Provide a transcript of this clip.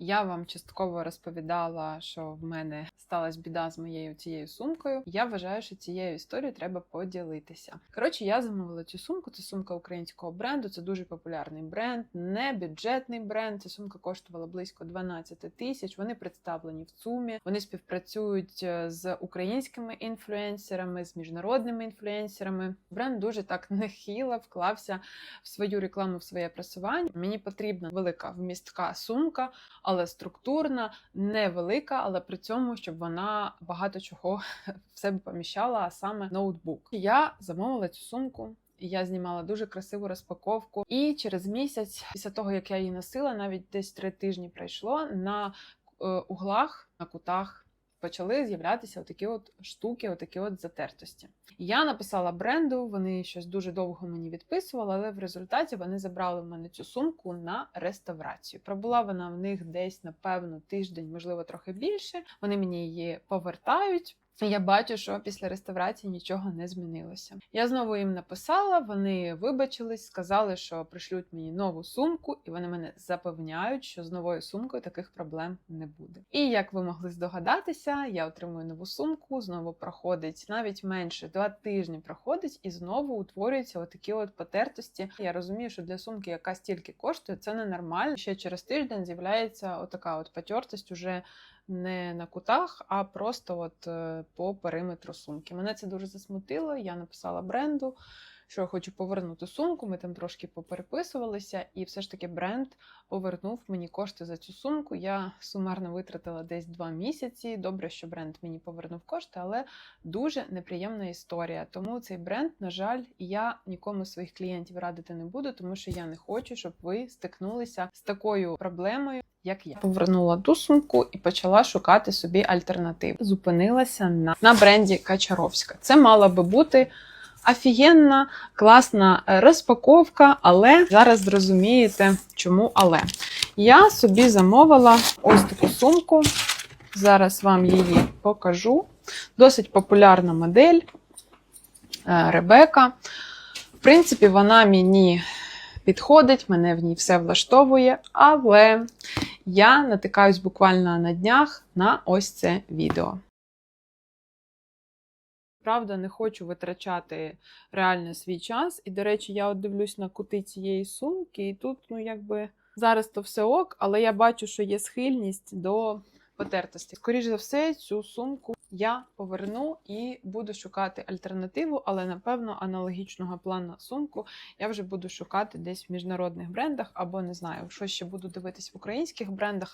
Я вам частково розповідала, що в мене сталася біда з моєю цією сумкою. Я вважаю, що цією історією треба поділитися. Коротше, я замовила цю сумку. Це сумка українського бренду. Це дуже популярний бренд, не бюджетний бренд. Ця сумка коштувала близько 12 тисяч. Вони представлені в ЦУМі. Вони співпрацюють е, з українськими інфлюенсерами, з міжнародними інфлюенсерами. Бренд дуже так нехило вклався в свою рекламу, в своє просування. Мені потрібна велика вмістка сумка, але структурна, невелика, але при цьому, щоб вона багато чого в себе поміщала, а саме ноутбук. Я замовила цю сумку. Я знімала дуже красиву розпаковку, і через місяць, після того як я її носила, навіть десь три тижні пройшло на е, углах, на кутах почали з'являтися отакі от штуки, отакі от затертості. Я написала бренду, вони щось дуже довго мені відписували, але в результаті вони забрали в мене цю сумку на реставрацію. Пробула вона в них десь, напевно, тиждень, можливо, трохи більше. Вони мені її повертають. Я бачу, що після реставрації нічого не змінилося. Я знову їм написала, вони вибачились, сказали, що пришлють мені нову сумку, і вони мене запевняють, що з новою сумкою таких проблем не буде. І як ви могли здогадатися, я отримую нову сумку, знову проходить навіть менше два тижні проходить, і знову утворюються отакі от потертості. Я розумію, що для сумки, яка стільки коштує, це ненормально. Ще через тиждень з'являється отака от потертость уже не на кутах, а просто от е, по периметру сумки. Мене це дуже засмутило. Я написала бренду, що я хочу повернути сумку. Ми там трошки попереписувалися, і все ж таки бренд повернув мені кошти за цю сумку. Я сумарно витратила десь два місяці. Добре, що бренд мені повернув кошти, але дуже неприємна історія. Тому цей бренд, на жаль, я нікому своїх клієнтів радити не буду, тому що я не хочу, щоб ви стикнулися з такою проблемою. Як я повернула ту сумку і почала шукати собі альтернативу. Зупинилася на, на бренді Качаровська. Це мала би бути офігенна, класна е, розпаковка, але зараз зрозумієте, чому але. Я собі замовила ось таку сумку. Зараз вам її покажу. Досить популярна модель е, Ребека. В принципі, вона мені підходить, мене в ній все влаштовує, але я натикаюсь буквально на днях на ось це відео. Правда, не хочу витрачати реально свій час. І, до речі, я от дивлюсь на кути цієї сумки, і тут, ну, якби зараз то все ок, але я бачу, що є схильність до потертості. Скоріше за все, цю сумку я поверну і буду шукати альтернативу, але напевно аналогічного плану сумку я вже буду шукати десь в міжнародних брендах, або не знаю, що ще буду дивитись в українських брендах.